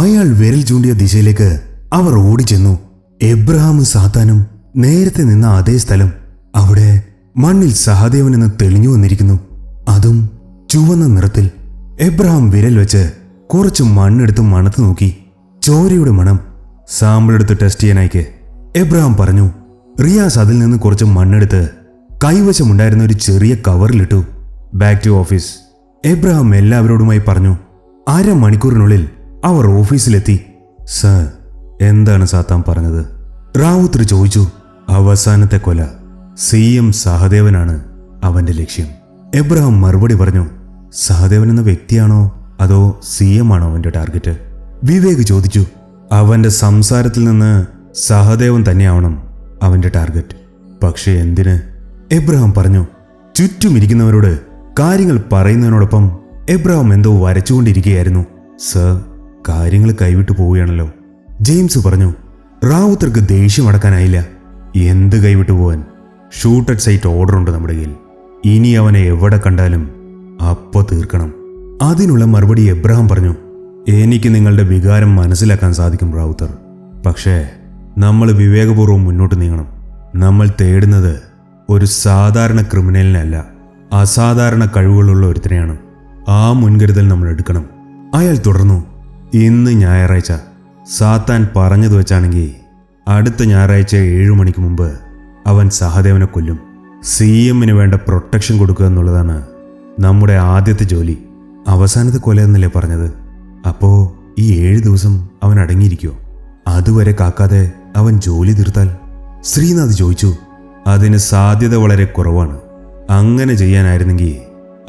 അയാൾ വിരൽ ചൂണ്ടിയ ദിശയിലേക്ക് അവർ ഓടിച്ചെന്നു. എബ്രഹാമും സാത്താനും നേരത്തെ നിന്ന അതേ സ്ഥലം അവിടെ മണ്ണിൽ സഹദേവൻ എന്ന് തെളിഞ്ഞു വന്നിരിക്കുന്നു. അതും ചുവന്ന നിറത്തിൽ എബ്രഹാം വിരൽ വെച്ച് കുറച്ച് മണ്ണെടുത്ത് മണത്ത് നോക്കി. ചോരയുടെ മണം സാമ്പിൾ എടുത്ത് ടെസ്റ്റ് ചെയ്യാനായിക്ക്. എബ്രഹാം പറഞ്ഞു റിയാസ് അതിൽ നിന്ന് കുറച്ച് മണ്ണെടുത്ത് കൈവശമുണ്ടായിരുന്ന ഒരു ചെറിയ കവറിലിട്ടു. ബാക്ക് ടു ഓഫീസ് എബ്രഹാം എല്ലാവരോടുമായി പറഞ്ഞു അരമണിക്കൂറിനുള്ളിൽ അവർ ഓഫീസിലെത്തി. സർ എന്താണ് സാത്താൻ പറഞ്ഞത്? റാവുത്തർ ചോദിച്ചു. അവസാനത്തെ കൊല സി എം സഹദേവനാണ് അവന്റെ ലക്ഷ്യം. എബ്രഹാം മറുപടി പറഞ്ഞു. സഹദേവൻ എന്ന വ്യക്തിയാണോ അതോ സി എം ആണോ അവന്റെ ടാർഗറ്റ്? വിവേക് ചോദിച്ചു. അവന്റെ സംസാരത്തിൽ നിന്ന് സഹദേവൻ തന്നെയാവണം അവന്റെ ടാർഗറ്റ്. പക്ഷേ എന്തിന്? എബ്രഹാം പറഞ്ഞു. ചുറ്റുമിരിക്കുന്നവരോട് കാര്യങ്ങൾ പറയുന്നതിനോടൊപ്പം എബ്രഹാം എന്തോ വരച്ചുകൊണ്ടിരിക്കുകയായിരുന്നു. സർ കാര്യങ്ങൾ കൈവിട്ടു പോവുകയാണല്ലോ. ജെയിംസ് പറഞ്ഞു റാവുത്തർക്ക് ദേഷ്യം അടക്കാനായില്ല. എന്ത് കൈവിട്ടു പോവാൻ? ഷൂട്ട് അറ്റ് സൈറ്റ് ഓർഡർ ഉണ്ട് നമ്മുടെ കയ്യിൽ. ഇനി അവനെ എവിടെ കണ്ടാലും അപ്പോ തീർക്കണം. അതിനുള്ള മറുപടി എബ്രഹാം പറഞ്ഞു എനിക്ക് നിങ്ങളുടെ വികാരം മനസ്സിലാക്കാൻ സാധിക്കും റാവുത്തർ. പക്ഷേ നമ്മൾ വിവേകപൂർവം മുന്നോട്ട് നീങ്ങണം. നമ്മൾ തേടുന്നത് ഒരു സാധാരണ ക്രിമിനലിനല്ല അസാധാരണ കഴിവുകളുള്ള ഒരുത്തനെയാണ്. ആ മുൻകരുതൽ നമ്മൾ എടുക്കണം. അയാൾ തുടർന്നു ഇന്ന് ഞായറാഴ്ച സാത്താൻ പറഞ്ഞത് വെച്ചാണെങ്കിൽ അടുത്ത ഞായറാഴ്ച ഏഴു മണിക്ക് മുമ്പ് അവൻ സഹദേവനെ കൊല്ലും. സി എമ്മിന് വേണ്ട പ്രൊട്ടക്ഷൻ കൊടുക്കുക എന്നുള്ളതാണ് നമ്മുടെ ആദ്യത്തെ ജോലി. അവസാനത്തെ കൊല എന്നല്ലേ പറഞ്ഞത്? അപ്പോ ഈ ഏഴ് ദിവസം അവൻ അടങ്ങിയിരിക്കുമോ അതുവരെ കാക്കാതെ അവൻ ജോലി തീർത്താൽ? ശ്രീനാഥ് ചോദിച്ചു അതിന് സാധ്യത വളരെ കുറവാണ്. അങ്ങനെ ചെയ്യാനായിരുന്നെങ്കിൽ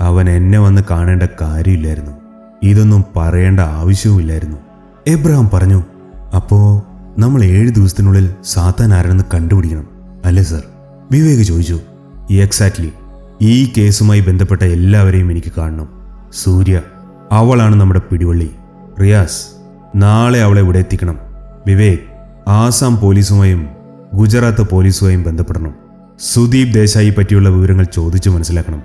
അവൻ എന്നെ വന്ന് കാണേണ്ട കാര്യമില്ലായിരുന്നു. ഇതൊന്നും പറയേണ്ട ആവശ്യവുമില്ലായിരുന്നു. എബ്രഹാം പറഞ്ഞു അപ്പോ നമ്മൾ ഏഴ് ദിവസത്തിനുള്ളിൽ സാത്താൻ ആരാണെന്ന് കണ്ടുപിടിക്കണം അല്ലേ സർ? വിവേക് ചോദിച്ചു എക്സാക്ട്ലി ഈ കേസുമായി ബന്ധപ്പെട്ട എല്ലാവരെയും എനിക്ക് കാണണം. സൂര്യ അവളാണ് നമ്മുടെ പിടിവള്ളി. റിയാസ് നാളെ അവളെ ഇവിടെ എത്തിക്കണം. വിവേക് ആസാം പോലീസുമായും ഗുജറാത്ത് പോലീസുമായും ബന്ധപ്പെടണം. സുദീപ് ദേശായി പറ്റിയുള്ള വിവരങ്ങൾ ചോദിച്ചു മനസ്സിലാക്കണം.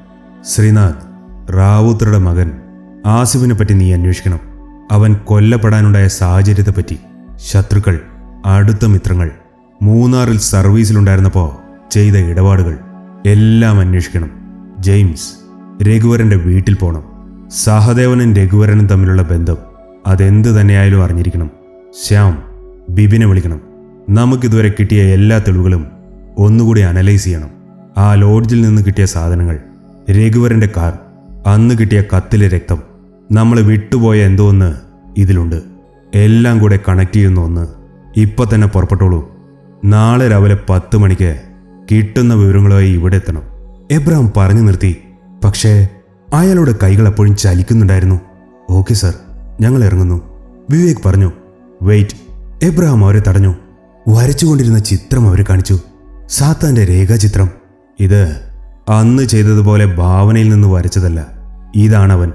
ശ്രീനാഥ് റാവുത്തറുടെ മകൻ ആസിഫിനെ പറ്റി നീ അന്വേഷിക്കണം. അവൻ കൊല്ലപ്പെടാനുണ്ടായ സാഹചര്യത്തെ പറ്റി ശത്രുക്കൾ അടുത്ത മിത്രങ്ങൾ മൂന്നാറിൽ സർവീസിലുണ്ടായിരുന്നപ്പോൾ ചെയ്ത ഇടപാടുകൾ എല്ലാം അന്വേഷിക്കണം. ജെയിംസ് രഘുവരന്റെ വീട്ടിൽ പോകണം സഹദേവനും രഘുവരനും തമ്മിലുള്ള ബന്ധം അതെന്ത് തന്നെയായാലും അറിഞ്ഞിരിക്കണം. ശ്യാം ബിബിനെ വിളിക്കണം. നമുക്കിതുവരെ കിട്ടിയ എല്ലാ തെളിവുകളും ഒന്നുകൂടി അനലൈസ് ചെയ്യണം. ആ ലോഡ്ജിൽ നിന്ന് കിട്ടിയ സാധനങ്ങൾ രഘുവരന്റെ കാർ അന്ന് കിട്ടിയ കത്തിലെ രക്തം നമ്മൾ വിട്ടുപോയ എന്തോ ഒന്ന് ഇതിലുണ്ട്. എല്ലാം കൂടെ കണക്ട് ചെയ്യുന്ന ഒന്ന് ഇപ്പൊ തന്നെ പുറപ്പെട്ടോളൂ നാളെ രാവിലെ പത്ത് മണിക്ക് കിട്ടുന്ന വിവരങ്ങളുമായി ഇവിടെ എത്തണം. എബ്രഹാം പറഞ്ഞു നിർത്തി. പക്ഷേ അയാളുടെ കൈകൾ എപ്പോഴും ചലിക്കുന്നുണ്ടായിരുന്നു. ഓക്കെ സർ ഞങ്ങൾ ഇറങ്ങുന്നു. വിവേക് പറഞ്ഞു. വെയിറ്റ് എബ്രഹാം അവരെ തടഞ്ഞു. വരച്ചുകൊണ്ടിരുന്ന ചിത്രം അവരെ കാണിച്ചു. സാത്താന്റെ രേഖാചിത്രം. ഇത് അന്ന് ചെയ്തതുപോലെ ഭാവനയിൽ നിന്ന് വരച്ചതല്ല. ഇതാണവൻ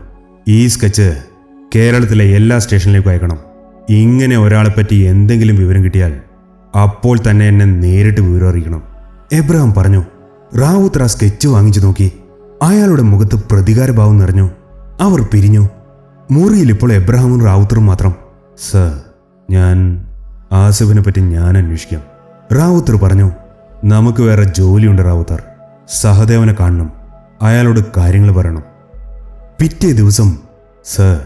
ഈ സ്കെച്ച് കേരളത്തിലെ എല്ലാ സ്റ്റേഷനിലേക്കും അയക്കണം. ഇങ്ങനെ ഒരാളെപ്പറ്റി എന്തെങ്കിലും വിവരം കിട്ടിയാൽ അപ്പോൾ തന്നെ എന്നെ നേരിട്ട് വിവരം അറിയിക്കണം. എബ്രഹാം പറഞ്ഞു റാവുത്ര സ്കെച്ച് വാങ്ങിച്ചു നോക്കി. അയാളുടെ മുഖത്ത് പ്രതികാരഭാവം നിറഞ്ഞു. അവർ പിരിഞ്ഞു. മുറിയിൽ ഇപ്പോൾ എബ്രഹാമും റാവുത്തറും മാത്രം. സർ ഞാൻ ആസിഫിനെ പറ്റി ഞാൻ അന്വേഷിക്കാം. റാവുത്തർ പറഞ്ഞു നമുക്ക് വേറെ ജോലിയുണ്ട് റാവുത്തർ. സഹദേവനെ കാണണം. അയാളോട് കാര്യങ്ങൾ പറയണം. പിറ്റേ ദിവസം സർ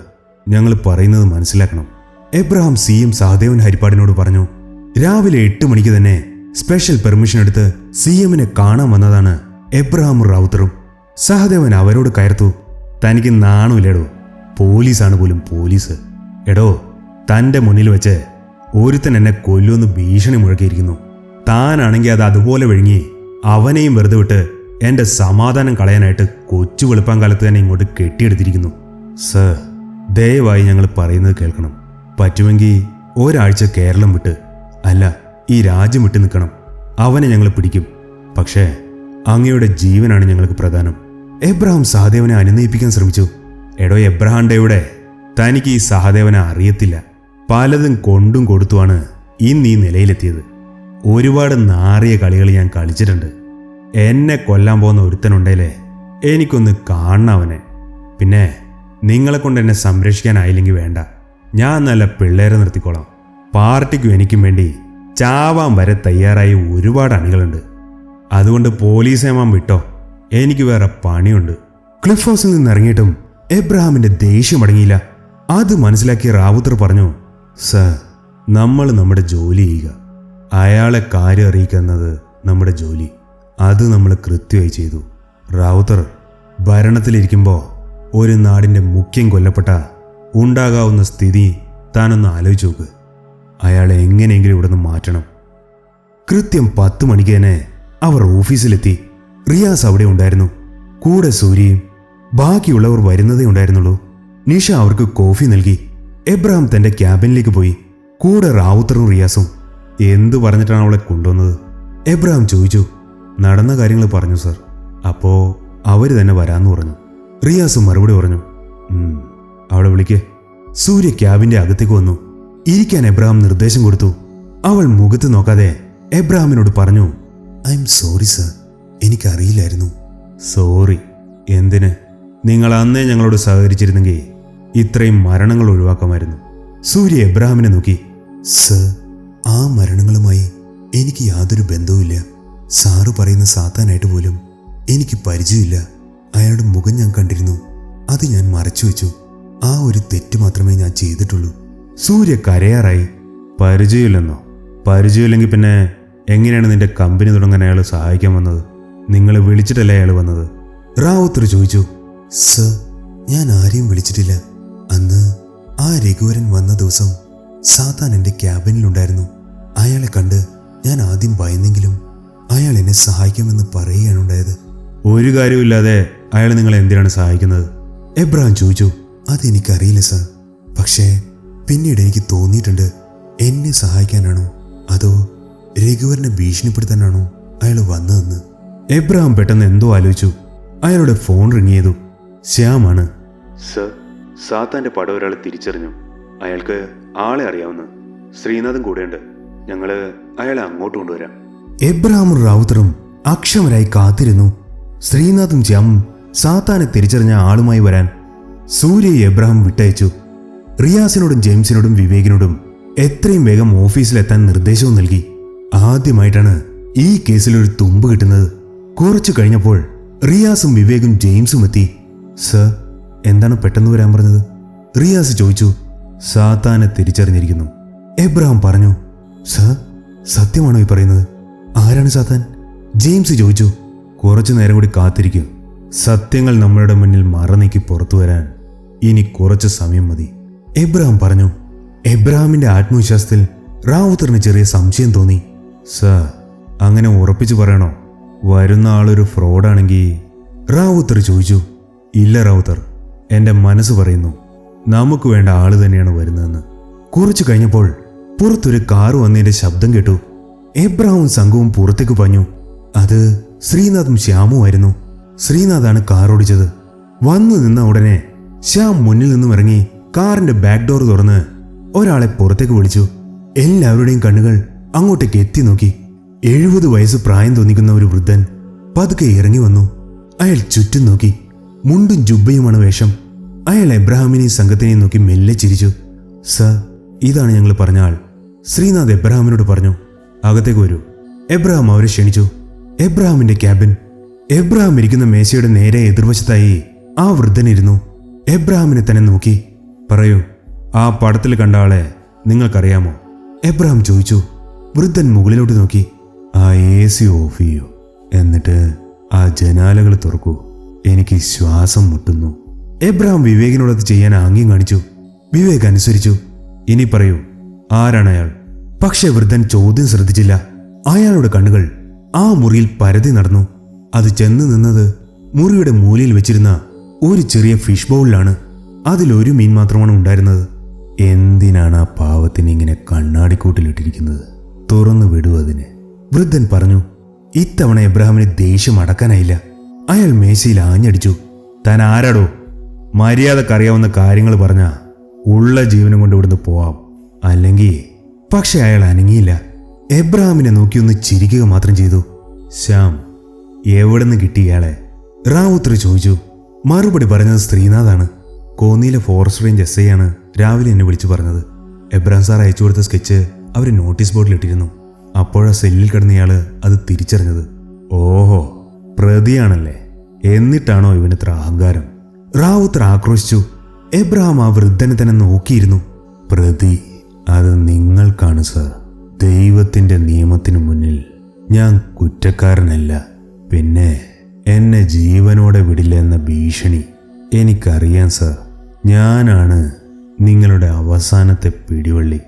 ഞങ്ങൾ പറയുന്നത് മനസ്സിലാക്കണം. എബ്രഹാം സി എം സഹദേവൻ ഹരിപ്പാടിനോട് പറഞ്ഞു രാവിലെ എട്ട് മണിക്ക് തന്നെ സ്പെഷ്യൽ പെർമിഷൻ എടുത്ത് സി എമ്മിനെ കാണാൻ വന്നതാണ് എബ്രഹാം റൗത്തറും. സഹദേവൻ അവരോട് കയർത്തു തനിക്ക് നാണമില്ലേടോ? പോലീസാണ് പോലും പോലീസ്. എടോ തന്റെ മുന്നിൽ വെച്ച് ഒരുത്തൻ എന്നെ കൊല്ലുമെന്ന് ഭീഷണി മുഴക്കിയിരിക്കുന്നു. താനാണെങ്കിൽ അത് അതുപോലെ വിഴുങ്ങി അവനെയും വെറുതെ വിട്ട് എന്റെ സമാധാനം കളയാനായിട്ട് കൊച്ചു വെളുപ്പാൻ കാലത്ത് തന്നെ ഇങ്ങോട്ട് കെട്ടിയെടുത്തിരിക്കുന്നു. സർ ദയവായി ഞങ്ങൾ പറയുന്നത് കേൾക്കണം. പറ്റുമെങ്കിൽ ഒരാഴ്ച കേരളം വിട്ട് അല്ല ഈ രാജ്യം വിട്ട് നിൽക്കണം. അവനെ ഞങ്ങൾ പിടിക്കും. പക്ഷേ അങ്ങയുടെ ജീവനാണ് ഞങ്ങൾക്ക് പ്രധാനം. എബ്രഹാം സഹദേവനെ അനുനയിപ്പിക്കാൻ ശ്രമിച്ചു. എടോ എബ്രഹാം തനിക്ക് ഈ സഹദേവനെ അറിയത്തില്ല. പലതും കൊണ്ടും കൊടുത്തുമാണ് ഇന്ന് ഈ നിലയിലെത്തിയത്. ഒരുപാട് നാറിയ കളികൾ ഞാൻ കളിച്ചിട്ടുണ്ട്. എന്നെ കൊല്ലാൻ പോകുന്ന ഒരുത്തനുണ്ടേലേ എനിക്കൊന്ന് കാണണം അവനെ പിന്നെ നിങ്ങളെ കൊണ്ട് എന്നെ സംരക്ഷിക്കാനായില്ലെങ്കിൽ വേണ്ട. ഞാൻ നല്ല പിള്ളേരെ നിർത്തിക്കോളാം. പാർട്ടിക്കും എനിക്കും വേണ്ടി ചാവാൻ വരെ തയ്യാറായ ഒരുപാട് അണികളുണ്ട്. അതുകൊണ്ട് പോലീസ് ഏമാൻ വിട്ടോ. എനിക്ക് വേറെ പണിയുണ്ട്. ക്ലിഫ് ഹൗസിൽ നിന്ന് ഇറങ്ങിയിട്ടും എബ്രഹാമിന്റെ ദേഷ്യം അടങ്ങിയില്ല. അത് മനസ്സിലാക്കി റാവുത്തർ പറഞ്ഞു സർ നമ്മൾ നമ്മുടെ ജോലി ചെയ്യുക. അയാളെ കാര്യം അറിയിക്കുന്നത് നമ്മുടെ ജോലി. അത് നമ്മൾ കൃത്യമായി ചെയ്തു. റാവുത്തർ ഭരണത്തിലിരിക്കുമ്പോൾ ഒരു നാടിന്റെ മുഖ്യം കൊല്ലപ്പെട്ട ഉണ്ടാകാവുന്ന സ്ഥിതി താനൊന്ന് ആലോചിച്ച് നോക്ക്. അയാളെ എങ്ങനെയെങ്കിലും ഇവിടെ നിന്ന് മാറ്റണം. കൃത്യം പത്ത് മണിക്ക് തന്നെ അവർ ഓഫീസിലെത്തി. റിയാസ് അവിടെ ഉണ്ടായിരുന്നു. കൂടെ സൂര്യയും ബാക്കിയുള്ളവർ വരുന്നതേ ഉണ്ടായിരുന്നുള്ളൂ. നിഷ അവർക്ക് കോഫി നൽകി. എബ്രഹാം തന്റെ ക്യാബിനിലേക്ക് പോയി. കൂടെ റാവുത്തറും റിയാസും എന്തു പറഞ്ഞിട്ടാണ് അവളെ കൊണ്ടുവന്നത്? എബ്രഹാം ചോദിച്ചു. നടന്ന കാര്യങ്ങൾ പറഞ്ഞു സർ. അപ്പോ അവർ തന്നെ വരാന്ന് പറഞ്ഞു. റിയാസും മറുപടി പറഞ്ഞു അവളെ വിളിക്കേ. സൂര്യ ക്യാബിന്റെ അകത്തേക്ക് വന്നു. ഇരിക്കാൻ എബ്രഹാം നിർദ്ദേശം കൊടുത്തു. അവൾ മുഖത്ത് നോക്കാതെ എബ്രഹാമിനോട് പറഞ്ഞു ഐ എം സോറി സർ. എനിക്കറിയില്ലായിരുന്നു. സോറി? എന്തിന്? നിങ്ങൾ അന്നേ ഞങ്ങളോട് സഹകരിച്ചിരുന്നെങ്കിൽ ഇത്രയും മരണങ്ങൾ ഒഴിവാക്കാമായിരുന്നു. സൂര്യ എബ്രഹാമിനെ നോക്കി സർ ആ മരണങ്ങളുമായി എനിക്ക് യാതൊരു ബന്ധവുമില്ല. സാറ് പറയുന്ന സാത്താനായിട്ട് പോലും എനിക്ക് പരിചയമില്ല. അയാളുടെ മുഖം ഞാൻ കണ്ടിരുന്നു. അത് ഞാൻ മറച്ചു വെച്ചു. ആ ഒരു തെറ്റ് മാത്രമേ ഞാൻ ചെയ്തിട്ടുള്ളൂ. സൂര്യ കരയാറായി. പരിചയമില്ലെന്നോ? പരിചയമില്ലെങ്കിൽ പിന്നെ എങ്ങനെയാണ് നിന്റെ കമ്പനി തുടങ്ങാൻ അയാൾ സഹായിക്കാൻ വന്നത്? നിങ്ങളെ വിളിച്ചിട്ടല്ല അയാൾ വന്നത്? റാവുത്തർ ചോദിച്ചു സർ ഞാൻ ആരെയും വിളിച്ചിട്ടില്ല. അന്ന് ആ രഘുവരൻ വന്ന ദിവസം സാത്താൻ എന്റെ ക്യാബിനിലുണ്ടായിരുന്നു. അയാളെ കണ്ട് ഞാൻ ആദ്യം ഭയന്നെങ്കിലും അയാൾ എന്നെ സഹായിക്കുമെന്ന് പറയുകയാണ് ഉണ്ടായത്. ഒരു കാര്യമില്ലാതെ അയാൾ നിങ്ങളെ എന്തിനാണ് സഹായിക്കുന്നത്? എബ്രഹാം ചോദിച്ചു അതെനിക്കറിയില്ല സർ. പക്ഷേ പിന്നീട് എനിക്ക് തോന്നിയിട്ടുണ്ട് എന്നെ സഹായിക്കാനാണോ? അതോ രഘുവരനെ ഭീഷണിപ്പെടുത്താനാണോ അയാൾ വന്നതെന്ന്? എബ്രഹാം പെട്ടെന്ന് എന്തോ ആലോചിച്ചു. അയാളുടെ ഫോൺ റിങ് ചെയ്തു. ശ്യാമാണ് സർ സാത്താന്റെ പടം ഒരാളെ തിരിച്ചറിഞ്ഞു. അയാൾക്ക് ആളെ അറിയാവുന്ന ശ്രീനാഥും കൂടെയുണ്ട്. ഞങ്ങൾ അയാളെ അങ്ങോട്ട് കൊണ്ടുവരാം. എബ്രഹാമും റാവുത്തറും അക്ഷമരായി കാത്തിരുന്നു. ശ്രീനാഥും ശ്യാമും സാത്താനെ തിരിച്ചറിഞ്ഞ ആളുമായി വരാൻ സൂര്യയെ എബ്രഹാം വിട്ടയച്ചു. റിയാസിനോടും ജെയിംസിനോടും വിവേകിനോടും എത്രയും വേഗം ഓഫീസിലെത്താൻ നിർദ്ദേശവും നൽകി. ആദ്യമായിട്ടാണ് ഈ കേസിൽ ഒരു തുമ്പ് കിട്ടുന്നത്. കുറച്ചു കഴിഞ്ഞപ്പോൾ റിയാസും വിവേകും ജെയിംസും എത്തി. സർ എന്താണ് പെട്ടെന്ന് വരാൻ പറഞ്ഞത്? റിയാസ് ചോദിച്ചു. സാത്താനെ തിരിച്ചറിഞ്ഞിരിക്കുന്നു. എബ്രഹാം പറഞ്ഞു സർ സത്യമാണോ ഈ പറയുന്നത്? ആരാണ് സാത്താൻ? ജെയിംസ് ചോദിച്ചു. കുറച്ചു നേരം കൂടി കാത്തിരിക്കൂ. സത്യങ്ങൾ നമ്മളുടെ മുന്നിൽ മറനീക്കി പുറത്തു വരാൻ ഇനി കുറച്ച് സമയം മതി. എബ്രഹാം പറഞ്ഞു എബ്രഹാമിന്റെ ആത്മവിശ്വാസത്തിൽ റാവുത്തറിന് ചെറിയ സംശയം തോന്നി. സർ അങ്ങനെ ഉറപ്പിച്ചു പറയണോ? വരുന്ന ആളൊരു ഫ്രോഡാണെങ്കിൽ റാവുത്തർ ചോദിച്ചു ഇല്ല റാവുത്തർ എന്റെ മനസ്സ് പറയുന്നു നമുക്ക് വേണ്ട ആൾ തന്നെയാണ് വരുന്നതെന്ന്. കുറച്ചു കഴിഞ്ഞപ്പോൾ പുറത്തൊരു കാറ് വന്നതിന്റെ ശബ്ദം കേട്ടു. എബ്രഹാമും സംഘവും പുറത്തേക്ക് പറഞ്ഞു അത് ശ്രീനാഥും ശ്യാമുമായിരുന്നു ശ്രീനാഥാണ് കാർ ഓടിച്ചത്. വന്നു നിന്ന ഉടനെ ശ്യാം മുന്നിൽ നിന്നും ഇറങ്ങി കാറിന്റെ ബാക്ക് ഡോർ തുറന്ന് ഒരാളെ പുറത്തേക്ക് വിളിച്ചു. എല്ലാവരുടെയും കണ്ണുകൾ അങ്ങോട്ടേക്ക് എത്തി നോക്കി. എഴുപത് വയസ്സ് പ്രായം തോന്നിക്കുന്ന ഒരു വൃദ്ധൻ പതുക്കെ ഇറങ്ങി വന്നു. അയാൾ ചുറ്റും നോക്കി. മുണ്ടും ജുബയുമാണ് വേഷം. അയാൾ എബ്രഹാമിനെയും സംഘത്തിനെയും നോക്കി മെല്ലെ ചിരിച്ചു. സർ ഇതാണ് ഞങ്ങൾ പറഞ്ഞ ആൾ. ശ്രീനാഥ് എബ്രഹാമിനോട് പറഞ്ഞു. അകത്തേക്ക് വരൂ. എബ്രഹാം അവരെ ക്ഷണിച്ചു. എബ്രഹാമിന്റെ ക്യാബിൻ എബ്രഹാം ഇരിക്കുന്ന മേശയുടെ നേരെ എതിർവശത്തായി ആ വൃദ്ധനിരുന്നു എബ്രഹാമിനെ തന്നെ നോക്കി. പറയൂ ആ പടത്തിൽ കണ്ട ആളെ നിങ്ങൾക്കറിയാമോ? എബ്രഹാം ചോദിച്ചു. വൃദ്ധൻ മുകളിലോട്ട് നോക്കി. ആ എ സി ഓഫ് ചെയ്യൂ. എന്നിട്ട് ആ ജനാലകൾ തുറക്കൂ. എനിക്ക് ശ്വാസം മുട്ടുന്നു. എബ്രഹാം വിവേകിനോടത് ചെയ്യാൻ ആംഗ്യം കാണിച്ചു. വിവേക് അനുസരിച്ചു. ഇനി പറയൂ ആരാണ് അയാൾ? പക്ഷെ വൃദ്ധൻ ചോദ്യം ശ്രദ്ധിച്ചില്ല. അയാളുടെ കണ്ണുകൾ ആ മുറിയിൽ പരതി നടന്നു. അത് ചെന്ന് നിന്നത് മുറിയുടെ മൂലയിൽ വെച്ചിരുന്ന ഒരു ചെറിയ ഫിഷ് ബൗളിലാണ് അതിലൊരു മീൻ മാത്രമാണ് ഉണ്ടായിരുന്നത്. എന്തിനാണ് ആ പാവത്തിന് ഇങ്ങനെ കണ്ണാടിക്കൂട്ടിലിട്ടിരിക്കുന്നത്? തുറന്നു വിടൂ അതിന്. വൃദ്ധൻ പറഞ്ഞു ഇത്തവണ എബ്രഹാമിന് ദേഷ്യം അടക്കാനായില്ല. അയാൾ മേശയിൽ ആഞ്ഞടിച്ചു. താൻ ആരാടോ? മര്യാദക്കറിയാവുന്ന കാര്യങ്ങൾ പറഞ്ഞാൽ ഉള്ള ജീവനും കൊണ്ട് ഇവിടുന്ന് പോവാം. അല്ലെങ്കിൽ പക്ഷെ അയാൾ അനങ്ങിയില്ല. എബ്രഹാമിനെ നോക്കി ഒന്ന് ചിരിക്കുക മാത്രം ചെയ്തു. ശ്യാം എവിടെ നിന്ന് കിട്ടി ഇയാളെ? റാവുത്ര ചോദിച്ചു. മറുപടി പറഞ്ഞത് ശ്രീനാഥാണ്. കോന്നിയിലെ ഫോറസ്റ്റ് റേഞ്ച് എസ് ഐ ആണ് രാവിലെ എന്നെ വിളിച്ചു പറഞ്ഞത്. എബ്രഹാം സാർ അയച്ചു കൊടുത്ത സ്കെച്ച് അവർ നോട്ടീസ് ബോർഡിൽ ഇട്ടിരുന്നു. അപ്പോഴാ സെല്ലിൽ കിടന്നയാൾ അത് തിരിച്ചറിഞ്ഞത്. ഓഹോ പ്രതിയാണല്ലേ? എന്നിട്ടാണോ ഇവനിത്ര അഹങ്കാരം? റാവുത്തർ ആക്രോശിച്ചു. എബ്രഹാം ആ വൃദ്ധനെ തന്നെ നോക്കിയിരുന്നു. പ്രതി. അത് നിങ്ങൾക്കാണ് സർ. ദൈവത്തിന്റെ നിയമത്തിനു മുന്നിൽ ഞാൻ കുറ്റക്കാരനല്ല. പിന്നെ എന്നെ ജീവനോടെ വിടില്ല എന്ന ഭീഷണി എനിക്കറിയാം സർ. ഞാനാണ് നിങ്ങളുടെ അവസാനത്തെ പിടിവള്ളി.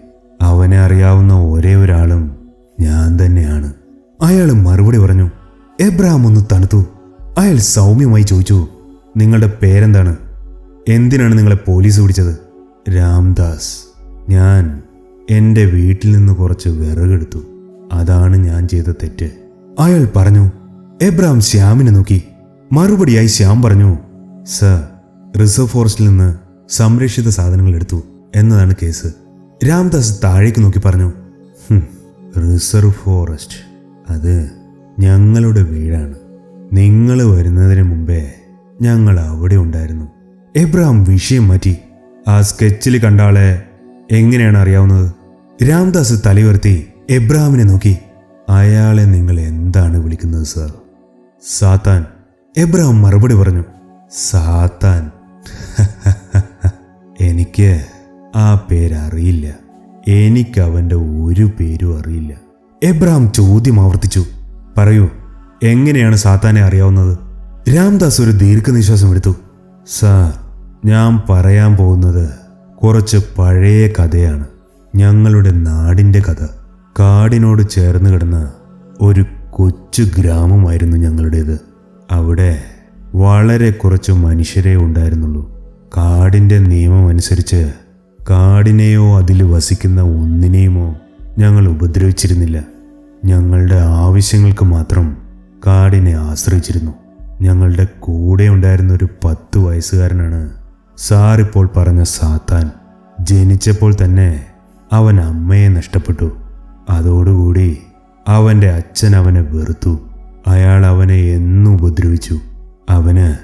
അവനെ അറിയാവുന്ന ഒരേ ഒരാളും ഞാൻ തന്നെയാണ്. അയാൾ മറുപടി പറഞ്ഞു എബ്രഹാം ഒന്ന് തണുത്തു. അയാൾ സൗമ്യമായി ചോദിച്ചു നിങ്ങളുടെ പേരെന്താണ്? എന്തിനാണ് നിങ്ങളെ പോലീസ് പിടിച്ചത് രാംദാസ്. ഞാൻ എന്റെ വീട്ടിൽ നിന്ന് കുറച്ച് വിറകെടുത്തു. അതാണ് ഞാൻ ചെയ്ത തെറ്റ്. അയാൾ പറഞ്ഞു എബ്രാം ശ്യാമിനെ നോക്കി. മറുപടിയായി ശ്യാം പറഞ്ഞു സർ റിസർവ് ഫോറസ്റ്റിൽ നിന്ന് സംരക്ഷിത സാധനങ്ങൾ എടുത്തു എന്നതാണ് കേസ്. രാംദാസ് താഴേക്ക് നോക്കി പറഞ്ഞു റിസർവ് ഫോറസ്റ്റ്. അത് ഞങ്ങളുടെ വീടാണ്. നിങ്ങൾ വരുന്നതിന് മുമ്പേ ഞങ്ങൾ അവിടെ ഉണ്ടായിരുന്നു. എബ്രാം വിഷയം മാറ്റി. ആ സ്കെച്ചിൽ കണ്ട ആളെ എങ്ങനെയാണ് അറിയാവുന്നത്? രാംദാസ് തലയുയർത്തി എബ്രഹാമിനെ നോക്കി. അയാളെ നിങ്ങൾ എന്താണ് വിളിക്കുന്നത് സർ? സാത്താൻ എബ്രഹാം മറുപടി പറഞ്ഞു സാത്താൻ. എനിക്ക് ആ പേരറിയില്ല. എനിക്ക് അവന്റെ ഒരു പേരും അറിയില്ല. എബ്രഹാം ചോദ്യം ആവർത്തിച്ചു പറയൂ എങ്ങനെയാണ് സാത്താനെ അറിയാവുന്നത്? രാംദാസ് ഒരു ദീർഘനിശ്വാസം എടുത്തു സാർ ഞാൻ പറയാൻ പോകുന്നത് കുറച്ച് പഴയ കഥയാണ്. ഞങ്ങളുടെ നാടിന്റെ കഥ. കാടിനോട് ചേർന്ന് കിടന്ന ഒരു കൊച്ചു ഗ്രാമമായിരുന്നു ഞങ്ങളുടേത്. അവിടെ വളരെ കുറച്ച് മനുഷ്യരെ ഉണ്ടായിരുന്നുള്ളൂ. കാടിന്റെ നിയമം അനുസരിച്ച് കാടിനെയോ അതിൽ വസിക്കുന്ന ഒന്നിനെയുമോ ഞങ്ങൾ ഉപദ്രവിച്ചിരുന്നില്ല. ഞങ്ങളുടെ ആവശ്യങ്ങൾക്ക് മാത്രം കാടിനെ ആശ്രയിച്ചിരുന്നു. ഞങ്ങളുടെ കൂടെ ഉണ്ടായിരുന്ന ഒരു പത്ത് വയസ്സുകാരനാണ് സാറിപ്പോൾ പറഞ്ഞ സാത്താൻ. ജനിച്ചപ്പോൾ തന്നെ അവൻ അമ്മയെ നഷ്ടപ്പെട്ടു. അതോടുകൂടി അവന്റെ അച്ഛൻ അവനെ വെറുത്തു. അയാൾ അവനെ എന്നും ഉപദ്രവിച്ചു. അവന്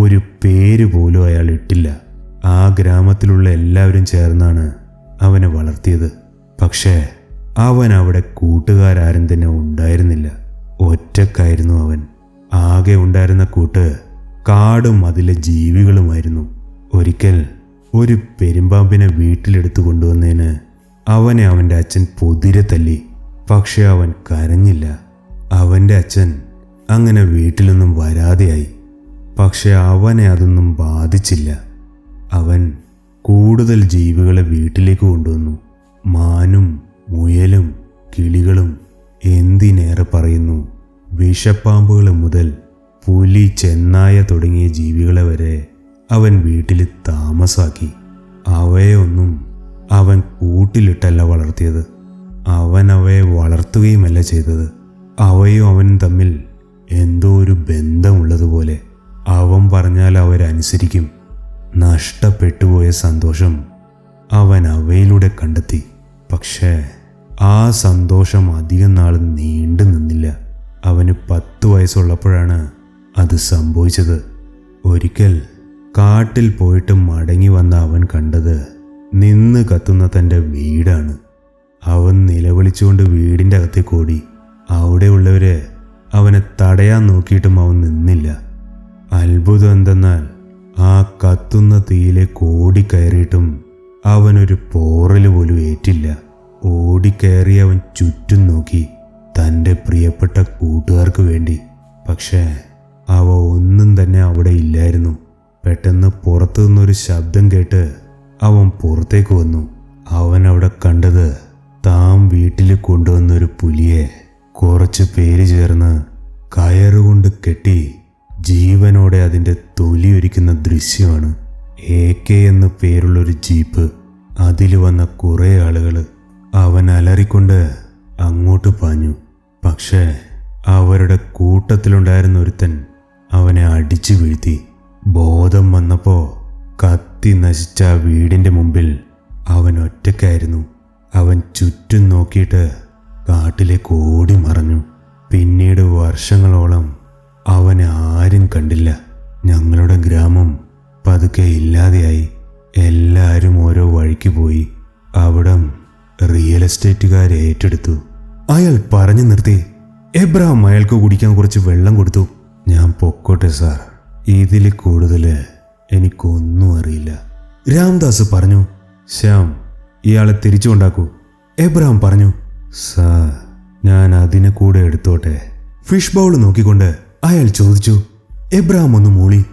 ഒരു പേര് പോലും അയാൾ ഇട്ടില്ല. ആ ഗ്രാമത്തിലുള്ള എല്ലാവരും ചേർന്നാണ് അവനെ വളർത്തിയത്. പക്ഷേ അവൻ അവിടെ കൂട്ടുകാരും തന്നെ ഉണ്ടായിരുന്നില്ല. ഒറ്റക്കായിരുന്നു അവൻ. ആകെ ഉണ്ടായിരുന്ന കൂട്ട് കാടും അതിലെ ജീവികളുമായിരുന്നു. ഒരിക്കൽ ഒരു പെരുമ്പാമ്പിനെ വീട്ടിലെടുത്തു കൊണ്ടുവന്നതിന് അവനെ അവന്റെ അച്ഛൻ പൊതിരെ തല്ലി. പക്ഷെ അവൻ കരഞ്ഞില്ല. അവന്റെ അച്ഛൻ അങ്ങനെ വീട്ടിലൊന്നും വരാതെയായി. പക്ഷെ അവനെ അതൊന്നും ബാധിച്ചില്ല. അവൻ കൂടുതൽ ജീവികളെ വീട്ടിലേക്ക് കൊണ്ടുവന്നു. മാനും മുയലും കിളികളും എന്തിനേറെ പറയുന്നു? വിഷപ്പാമ്പുകൾ മുതൽ പുലി ചെന്നായ തുടങ്ങിയ ജീവികളെ വരെ അവൻ വീട്ടിൽ താമസാക്കി. അവയൊന്നും അവൻ കൂട്ടിലിട്ടല്ല വളർത്തിയത്. അവൻ അവയെ വളർത്തുകയുമല്ല ചെയ്തത്. അവയും അവനും തമ്മിൽ എന്തോ ഒരു ബന്ധമുള്ളതുപോലെ. അവൻ പറഞ്ഞാൽ അവരനുസരിക്കും. നഷ്ടപ്പെട്ടുപോയ സന്തോഷം അവൻ അവയിലൂടെ കണ്ടെത്തി. പക്ഷേ ആ സന്തോഷം അധികം നാൾ നീണ്ടു നിന്നില്ല. അവന് പത്ത് വയസ്സുള്ളപ്പോഴാണ് അത് സംഭവിച്ചത്. ഒരിക്കൽ കാട്ടിൽ പോയിട്ട് മടങ്ങി വന്ന അവൻ കണ്ടത് നിന്ന് കത്തുന്ന തന്റെ വീടാണ്. അവൻ നിലവിളിച്ചുകൊണ്ട് വീടിന്റെ അകത്തേക്ക് ഓടി അവിടെയുള്ളവരെ അവനെ തടയാൻ നോക്കിയിട്ടും അവൻ നിന്നില്ല. അത്ഭുതം എന്തെന്നാൽ ആ കത്തുന്ന തീയിലേക്ക് ഓടിക്കയറിയിട്ടും അവനൊരു പോറൽ പോലും ഏറ്റില്ല. ഓടിക്കയറി അവൻ ചുറ്റും നോക്കി തന്റെ പ്രിയപ്പെട്ട കൂട്ടുകാർക്ക് വേണ്ടി. പക്ഷേ അവ ഒന്നും തന്നെ അവിടെ ഇല്ലായിരുന്നു. പെട്ടെന്ന് പുറത്തു നിന്നൊരു ശബ്ദം കേട്ട് അവൻ പുറത്തേക്ക് വന്നു. അവൻ അവിടെ കണ്ടത് താൻ വീട്ടിൽ കൊണ്ടുവന്നൊരു പുലിയെ കുറച്ച് പേര് ചേർന്ന് കയറുകൊണ്ട് കെട്ടി ജീവനോടെ അതിന്റെ തൊലി ഒരുക്കുന്ന ദൃശ്യമാണ്. എ കെ എന്ന് പേരുള്ളൊരു ജീപ്പ് അതിൽ വന്ന കുറേ ആളുകൾ അവൻ അലറിക്കൊണ്ട് അങ്ങോട്ട് പാഞ്ഞു. പക്ഷേ അവരുടെ കൂട്ടത്തിലുണ്ടായിരുന്ന ഒരുത്തൻ അവനെ അടിച്ചു വീഴ്ത്തി. ബോധം വന്നപ്പോൾ കത്തി നശിച്ച ആ വീടിന്റെ മുമ്പിൽ അവൻ ഒറ്റയ്ക്കായിരുന്നു. അവൻ ചുറ്റും നോക്കിയിട്ട് കാട്ടിലേക്ക് ഓടി മറഞ്ഞു. പിന്നീട് വർഷങ്ങളോളം അവനെ ആരും കണ്ടില്ല. ഞങ്ങളുടെ ഗ്രാമം പതുക്കെ ഇല്ലാതെയായി. എല്ലാവരും ഓരോ വഴിക്ക് പോയി. അവിടം റിയൽ എസ്റ്റേറ്റുകാർ ഏറ്റെടുത്തു. അയാൾ പറഞ്ഞു നിർത്തി എബ്രഹാം അയാൾക്ക് കുടിക്കാൻ കുറച്ച് വെള്ളം കൊടുത്തു. ഞാൻ പൊക്കോട്ടെ സാർ. ഇതിൽ കൂടുതൽ എനിക്കൊന്നും അറിയില്ല. രാംദാസ് പറഞ്ഞു ശ്യാം ഇയാളെ തിരിച്ചു കൊണ്ടാക്കൂ. എബ്രഹാം പറഞ്ഞു സാർ ഞാൻ അതിനെ കൂടെ എടുത്തോട്ടെ. ഫിഷ് ബൗൾ നോക്കിക്കൊണ്ട് അയാൾ ചോദിച്ചു എബ്രഹാം ഒന്ന് മൂളി.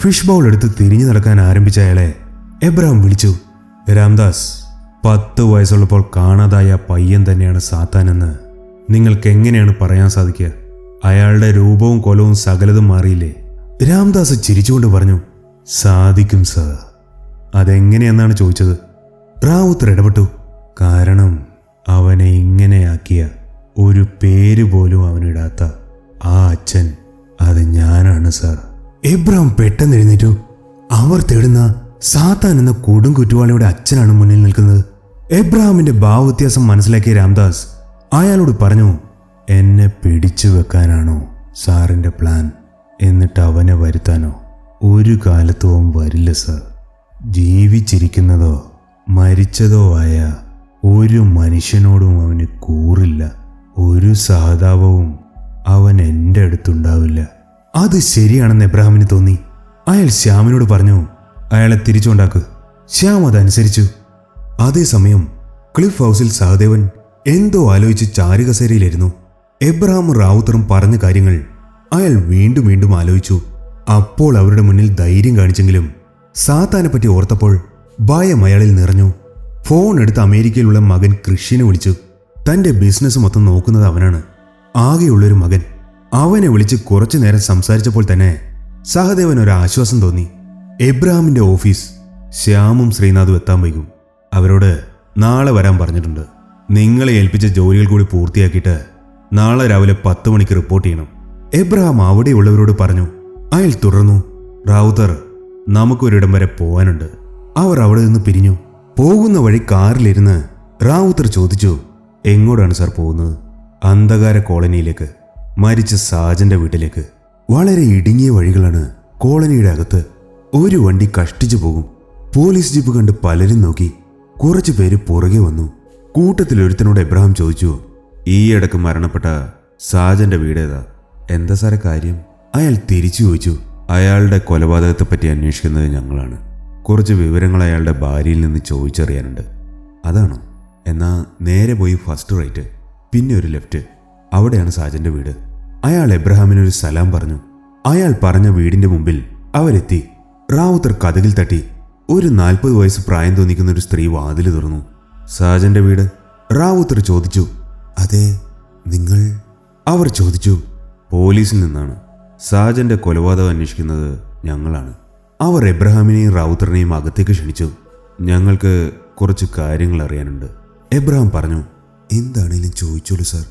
ഫിഷ് ബൗൾ എടുത്ത് തിരിഞ്ഞു നടക്കാൻ ആരംഭിച്ച അയാളെ എബ്രഹാം വിളിച്ചു രാംദാസ് പത്ത് വയസ്സുള്ളപ്പോൾ കാണാതായ പയ്യൻ തന്നെയാണ് സാത്താനെന്ന് നിങ്ങൾക്ക് എങ്ങനെയാണ് പറയാൻ സാധിക്കുക? അയാളുടെ രൂപവും കൊലവും സകലതും മാറിയില്ലേ? രാംദാസ് ചിരിച്ചുകൊണ്ട് പറഞ്ഞു സാധിക്കും സർ. അതെങ്ങനെയെന്നാണ് ചോദിച്ചത്? റാവുത്തർ ഇടപെട്ടു. കാരണം അവനെ ഇങ്ങനെയാക്കിയ ഒരു പേര് പോലും അവനിടാത്ത ആ അച്ഛൻ അത് ഞാനാണ് സർ. എബ്രാം പെട്ടെന്ന് എഴുന്നേറ്റു. അവർ തേടുന്ന സാത്താൻ എന്ന കൊടും കുറ്റവാളിയുടെ അച്ഛനാണ് മുന്നിൽ നിൽക്കുന്നത്. എബ്രഹാമിന്റെ ഭാവവ്യത്യാസം മനസ്സിലാക്കിയ രാംദാസ് അയാളോട് പറഞ്ഞു എന്നെ പിടിച്ചു വെക്കാനാണോ സാറിന്റെ പ്ലാൻ? എന്നിട്ട് അവനെ വരുത്താനോ? ഒരു കാലത്തും വരില്ല സർ. ജീവിച്ചിരിക്കുന്നതോ മരിച്ചതോ ആയ ഒരു മനുഷ്യനോടും അവന് കൂറില്ല. ഒരു സഹതാപവും അവൻ എന്റെ അടുത്തുണ്ടാവില്ല. അത് ശരിയാണെന്ന് എബ്രാഹിമിന് തോന്നി. അയാൾ ശ്യാമിനോട് പറഞ്ഞു അയാളെ തിരിച്ചുകൊണ്ടാക്ക് ശ്യാം അതനുസരിച്ചു. അതേസമയം ക്ലിഫ് ഹൗസിൽ സഹദേവൻ എന്തോ ആലോചിച്ച് ചാരുകസേരയിലിരുന്നു. എബ്രഹാം റാവുത്തറും പറഞ്ഞ കാര്യങ്ങൾ അയാൾ വീണ്ടും വീണ്ടും ആലോചിച്ചു. അപ്പോൾ അവരുടെ മുന്നിൽ ധൈര്യം കാണിച്ചെങ്കിലും സാത്താനെ പറ്റി ഓർത്തപ്പോൾ ഭയം അയാളിൽ നിറഞ്ഞു. ഫോൺ എടുത്ത് അമേരിക്കയിലുള്ള മകൻ കൃഷിനെ വിളിച്ചു. തന്റെ ബിസിനസ് മൊത്തം നോക്കുന്നത് അവനാണ്. ആകെയുള്ളൊരു മകൻ. അവനെ വിളിച്ച് കുറച്ചു നേരം സംസാരിച്ചപ്പോൾ തന്നെ സഹദേവൻ ഒരു ആശ്വാസം തോന്നി. എബ്രഹാമിന്റെ ഓഫീസ് ശ്യാമും ശ്രീനാഥും എത്താൻ വൈകും. അവരോട് നാളെ വരാൻ പറഞ്ഞിട്ടുണ്ട്. നിങ്ങളെ ഏൽപ്പിച്ച ജോലികൾ കൂടി പൂർത്തിയാക്കിയിട്ട് നാളെ രാവിലെ പത്ത് മണിക്ക് റിപ്പോർട്ട് ചെയ്യണം. എബ്രഹാം അവിടെയുള്ളവരോട് പറഞ്ഞു അയാൾ തുടർന്നു റൗതർ നമുക്കൊരിടം വരെ പോവാനുണ്ട്. അവർ അവിടെ നിന്ന് പിരിഞ്ഞു. പോകുന്ന വഴി കാറിലിരുന്ന് റാവുത്തർ ചോദിച്ചു എങ്ങോട്ടാണ് സാർ പോകുന്നത്? അന്ധകാര കോളനിയിലേക്ക് മരിച്ച സാജന്റെ വീട്ടിലേക്ക്. വളരെ ഇടുങ്ങിയ വഴികളാണ് കോളനിയുടെ അകത്ത്. ഒരു വണ്ടി കഷ്ടിച്ചു പോകും. പോലീസ് ജീപ്പ് കണ്ട് പലരും നോക്കി. കുറച്ചു പേര് പുറകെ വന്നു. കൂട്ടത്തിൽ ഒരുത്തനോട് എബ്രഹാം ചോദിച്ചു ഈയിടക്ക് മരണപ്പെട്ട സാജന്റെ വീടേതാ എന്താ സാറേ കാര്യം? അയാൾ തിരിച്ചു ചോദിച്ചു അയാളുടെ കൊലപാതകത്തെപ്പറ്റി അന്വേഷിക്കുന്നത് ഞങ്ങളാണ്. കുറച്ച് വിവരങ്ങൾ അയാളുടെ ഭാര്യയിൽ നിന്ന് ചോദിച്ചറിയാനുണ്ട്. അതാണോ? എന്നാൽ നേരെ പോയി ഫസ്റ്റ് റൈറ്റ് പിന്നെ ഒരു ലെഫ്റ്റ് അവിടെയാണ് സാജന്റെ വീട്. അയാൾ എബ്രഹാമിനൊരു സലാം പറഞ്ഞു. അയാൾ പറഞ്ഞ വീടിന്റെ മുമ്പിൽ അവരെത്തി. റാവുത്തർ കഥകിൽ തട്ടി. ഒരു നാൽപ്പത് വയസ്സ് പ്രായം തോന്നിക്കുന്ന ഒരു സ്ത്രീ വാതിൽ തുറന്നു. സാജന്റെ വീട്? റാവുത്തർ ചോദിച്ചു. അതെ നിങ്ങൾ? അവർ ചോദിച്ചു. പോലീസിൽ നിന്നാണ്. സാജന്റെ കൊലപാതകം അന്വേഷിക്കുന്നത് ഞങ്ങളാണ്. അവർ എബ്രഹാമിനെയും റാവുത്തറിനെയും അകത്തേക്ക് ക്ഷണിച്ചു. ഞങ്ങൾക്ക് കുറച്ച് കാര്യങ്ങൾ അറിയാനുണ്ട്. എബ്രഹാം പറഞ്ഞു എന്താണേലും ചോദിച്ചോളൂ സാർ.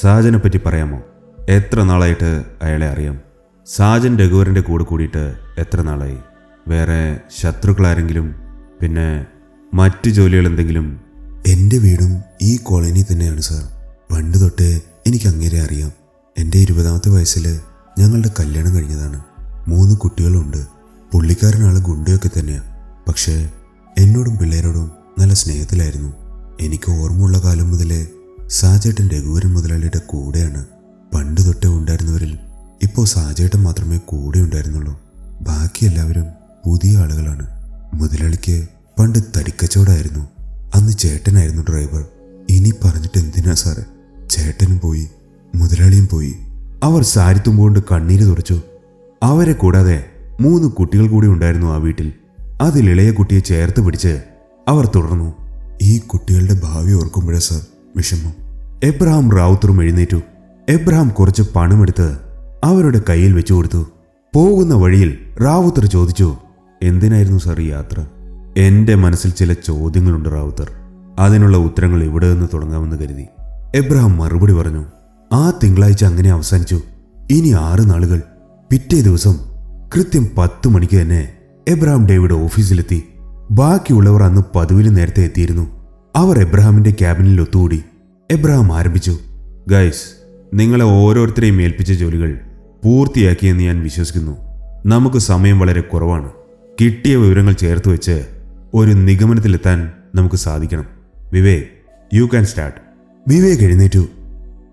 സാജനെ പറ്റി പറയാമോ? എത്ര നാളായിട്ട് അയാളെ അറിയാം? സാജൻ രഘുവരന്റെ കൂടെ കൂടിയിട്ട് എത്ര നാളായി? വേറെ ശത്രുക്കളാരെങ്കിലും? പിന്നെ മറ്റു ജോലികൾ എന്തെങ്കിലും എന്റെ വീടും ഈ കോളനി തന്നെയാണ് സാർ. പണ്ട് തൊട്ടേ എനിക്ക് അങ്ങേരെ അറിയാം. എന്റെ ഇരുപതാമത്തെ വയസ്സിൽ ഞങ്ങളുടെ കല്യാണം കഴിഞ്ഞതാണ്. മൂന്ന് കുട്ടികളുണ്ട്. പുള്ളിക്കാരനാളെ ഗുണ്ടയൊക്കെ തന്നെയാണ് പക്ഷേ എന്നോടും പിള്ളേരോടും നല്ല സ്നേഹത്തിലായിരുന്നു. എനിക്ക് ഓർമ്മയുള്ള കാലം മുതലേ സാജേട്ടൻ രഘുവരൻ മുതലാളിയുടെ കൂടെയാണ്. പണ്ട് തൊട്ടേ ഉണ്ടായിരുന്നവരിൽ ഇപ്പോൾ സാജേട്ടൻ മാത്രമേ കൂടെ ഉണ്ടായിരുന്നുള്ളൂ. ബാക്കി എല്ലാവരും പുതിയ ആളുകളാണ്. മുതലാളിക്ക് പണ്ട് തടിക്കച്ചവടായിരുന്നു. അന്ന് ചേട്ടനായിരുന്നു ഡ്രൈവർ. ഇനി പറഞ്ഞിട്ട് എന്തിനാ സാറേ? ചേട്ടനും പോയി മുതലാളിയും പോയി. അവർ സാരിത്തുമ്പോണ്ട് കണ്ണീര് തുറച്ചു അവരെ കൂടാതെ മൂന്ന് കുട്ടികൾ കൂടി ഉണ്ടായിരുന്നു ആ വീട്ടിൽ. അതിൽ ഇളയ കുട്ടിയെ ചേർത്ത് പിടിച്ച് അവർ തുടർന്നു. ഈ കുട്ടികളുടെ ഭാവി ഓർക്കുമ്പോഴേ സർ വിഷമം. എബ്രഹാം റാവുത്തറും എഴുന്നേറ്റു. എബ്രഹാം കുറച്ച് പണമെടുത്ത് അവരുടെ കയ്യിൽ വെച്ചു കൊടുത്തു. പോകുന്ന വഴിയിൽ റാവുത്തർ ചോദിച്ചു എന്തിനായിരുന്നു സാർ ഈ യാത്ര? എന്റെ മനസ്സിൽ ചില ചോദ്യങ്ങളുണ്ട് റാവുത്തർ. അതിനുള്ള ഉത്തരങ്ങൾ ഇവിടെ നിന്ന് തുടങ്ങാമെന്ന് കരുതി. എബ്രഹാം മറുപടി പറഞ്ഞു ആ തിങ്കളാഴ്ച അങ്ങനെ അവസാനിച്ചു. ഇനി ആറ് നാളുകൾ. പിറ്റേ ദിവസം കൃത്യം പത്ത് മണിക്ക് തന്നെ എബ്രഹാം ഡേവിഡ് ഓഫീസിലെത്തി. ബാക്കിയുള്ളവർ അന്ന് പതിവിന് നേരത്തെ എത്തിയിരുന്നു. അവർ എബ്രഹാമിന്റെ ക്യാബിനിൽ ഒത്തുകൂടി. എബ്രഹാം ആരംഭിച്ചു. ഗൈസ് നിങ്ങളെ ഓരോരുത്തരെയും ഏൽപ്പിച്ച ജോലികൾ പൂർത്തിയാക്കിയെന്ന് ഞാൻ വിശ്വസിക്കുന്നു. നമുക്ക് സമയം വളരെ കുറവാണ്. കിട്ടിയ വിവരങ്ങൾ ചേർത്ത് വെച്ച് ഒരു നിഗമനത്തിലെത്താൻ നമുക്ക് സാധിക്കണം. Vivek you can start Vivek എഴുന്നേറ്റു.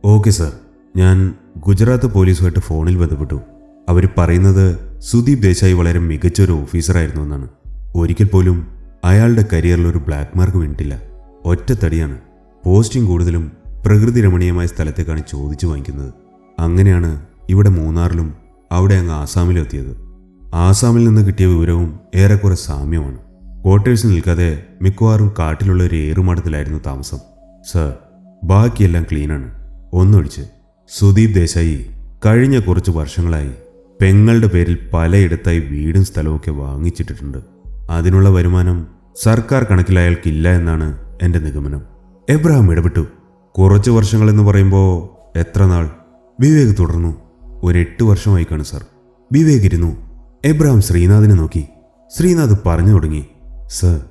ഓക്കെ സർ ഞാൻ ഗുജറാത്ത് പോലീസുമായിട്ട് ഫോണിൽ ബന്ധപ്പെട്ടു. അവർ പറയുന്നത് സുദീപ് ദേശായി വളരെ മികച്ച ഒരു ഓഫീസറായിരുന്നു എന്നാണ്. ഒരിക്കൽ പോലും അയാളുടെ കരിയറിൽ ഒരു ബ്ലാക്ക് മാർക്ക് വീണിട്ടില്ല. ഒറ്റത്തടിയാണ്. പോസ്റ്റിംഗ് കൂടുതലും പ്രകൃതി രമണീയമായ സ്ഥലത്തേക്കാണ് ചോദിച്ചു വാങ്ങിക്കുന്നത്. അങ്ങനെയാണ് ഇവിടെ മൂന്നാറിലും അവിടെ അങ്ങ് ആസാമിലും എത്തിയത് ആസാമിൽ നിന്ന് കിട്ടിയ വിവരവും ഏറെക്കുറെ സാമ്യമാണ്. ക്വാർട്ടേഴ്സിൽ നിൽക്കാതെ മിക്കവാറും കാട്ടിലുള്ള ഒരു ഏറുമാടത്തിലായിരുന്നു താമസം. സർ ബാക്കിയെല്ലാം ക്ലീനാണ്. ഒന്നൊഴിച്ച് സുദീപ് ദേശായി കഴിഞ്ഞ കുറച്ച് വർഷങ്ങളായി പെങ്ങളുടെ പേരിൽ പലയിടത്തായി വീടും സ്ഥലവുമൊക്കെ വാങ്ങിച്ചിട്ടിട്ടുണ്ട്. അതിനുള്ള വരുമാനം സർക്കാർ കണക്കിൽ അയാൾക്കില്ല എന്നാണ് എന്റെ നിഗമനം. എബ്രഹാം ഇടപെട്ടു. കുറച്ച് വർഷങ്ങളെന്ന് പറയുമ്പോൾ എത്ര നാൾ? വിവേക് തുടർന്നു. ഒരു എട്ട് വർഷമായി കാണും സാർ. വിവേക് ഇരുന്നു. എബ്രഹാം ശ്രീനാഥിനെ നോക്കി. ശ്രീനാഥ് പറഞ്ഞു തുടങ്ങി. സർ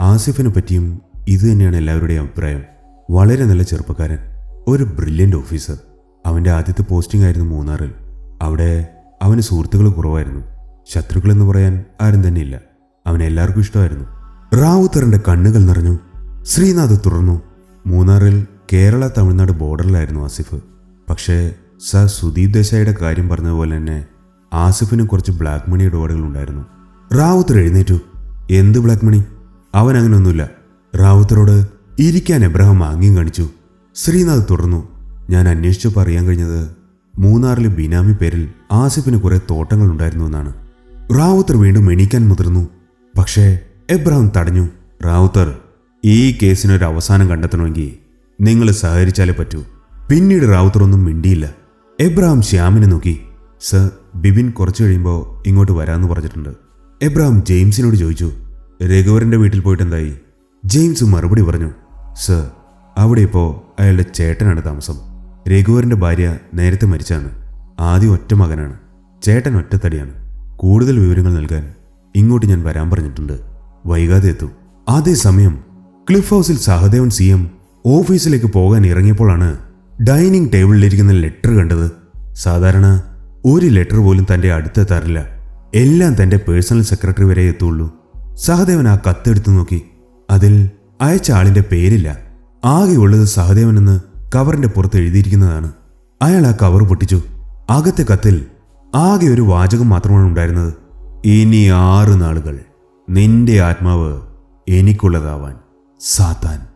ആസിഫിനെ പറ്റിയും ഇത് തന്നെയാണ് എല്ലാവരുടെയും അഭിപ്രായം. വളരെ നല്ല ചെറുപ്പക്കാരൻ. ഒരു ബ്രില്യന്റ് ഓഫീസർ അവന്റെ ആദ്യത്തെ പോസ്റ്റിംഗ് ആയിരുന്നു മൂന്നാറിൽ. അവിടെ അവന് സുഹൃത്തുക്കൾ കുറവായിരുന്നു. ശത്രുക്കളെന്ന് പറയാൻ ആരും തന്നെയില്ല. അവനെ എല്ലാവർക്കും ഇഷ്ടമായിരുന്നു. റാവുത്തറിന്റെ കണ്ണുകൾ നിറഞ്ഞു. ശ്രീനാഥ് തുടർന്നു. മൂന്നാറിൽ കേരള തമിഴ്നാട് ബോർഡറിലായിരുന്നു ആസിഫ്. പക്ഷേ സർ സുദീപ് ദേശായിയുടെ കാര്യം പറഞ്ഞതുപോലെ തന്നെ ആസിഫിന് കുറച്ച് ബ്ലാക്ക് മണി ഇടപാടുകൾ ഉണ്ടായിരുന്നു. റാവുത്തർ എഴുന്നേറ്റു. എന്ത് ബ്ലാക്ക് മണി അവൻ അങ്ങനെയൊന്നുമില്ല. റാവുത്തറോട് ഇരിക്കാൻ എബ്രഹാം ആംഗ്യം കാണിച്ചു. ശ്രീനാഥ് തുടർന്നു. ഞാൻ അന്വേഷിച്ചു പറയാൻ കഴിഞ്ഞത് മൂന്നാറിലെ ബിനാമി പേരിൽ ആസിഫിന് കുറെ തോട്ടങ്ങൾ ഉണ്ടായിരുന്നു എന്നാണ്. റാവുത്തർ വീണ്ടും എണീക്കാൻ മുതിർന്നു. പക്ഷേ എബ്രഹാം തടഞ്ഞു. റാവുത്തർ ഈ കേസിനൊരു അവസാനം കണ്ടെത്തണമെങ്കിൽ നിങ്ങൾ സഹകരിച്ചാലേ പറ്റൂ. പിന്നീട് റാവുത്തർ ഒന്നും മിണ്ടിയില്ല. എബ്രഹാം ശ്യാമിനെ നോക്കി. സർ ബിബിൻ കുറച്ചു കഴിയുമ്പോൾ ഇങ്ങോട്ട് വരാമെന്ന് പറഞ്ഞിട്ടുണ്ട്. എബ്രഹാം ജെയിംസിനോട് ചോദിച്ചു. രഘുവരന്റെ വീട്ടിൽ പോയിട്ട് എന്തായി? ജെയിംസ് മറുപടി പറഞ്ഞു. സർ അവിടെ ഇപ്പോൾ അയാളുടെ ചേട്ടനാണ് താമസം. രഘുവറിന്റെ ഭാര്യ നേരത്തെ മരിച്ചാണ്. ആദ്യം ഒറ്റ മകനാണ്. ചേട്ടൻ ഒറ്റത്തടിയാണ്. കൂടുതൽ വിവരങ്ങൾ നൽകാൻ ഇങ്ങോട്ട് ഞാൻ വരാൻ പറഞ്ഞിട്ടുണ്ട്. വൈകാതെ എത്തും. അതേസമയം ക്ലിഫ് ഹൗസിൽ സഹദേവൻ സി എം ഓഫീസിലേക്ക് പോകാൻ ഇറങ്ങിയപ്പോഴാണ് ഡൈനിങ് ടേബിളിലിരിക്കുന്ന ലെറ്റർ കണ്ടത്. സാധാരണ ഒരു ലെറ്റർ പോലും തന്റെ അടുത്തെത്താറില്ല എല്ലാം തന്റെ പേഴ്സണൽ സെക്രട്ടറി വരെ എത്തുള്ളൂ. സഹദേവൻ ആ കത്തെടുത്തു നോക്കി. അതിൽ അയച്ച ആളിന്റെ പേരില്ല. ആകെയുള്ളത് സഹദേവൻ എന്ന് കവറിന്റെ പുറത്ത് എഴുതിയിരിക്കുന്നതാണ്. അയാൾ ആ കവർ പൊട്ടിച്ചു. അകത്തെ കത്തിൽ ആകെ ഒരു വാചകം മാത്രമാണ് ഉണ്ടായിരുന്നത്. ഇനി ആറ് നാളുകൾ നിന്റെ ആത്മാവ് എനിക്കുള്ളതാവാൻ സാത്താൻ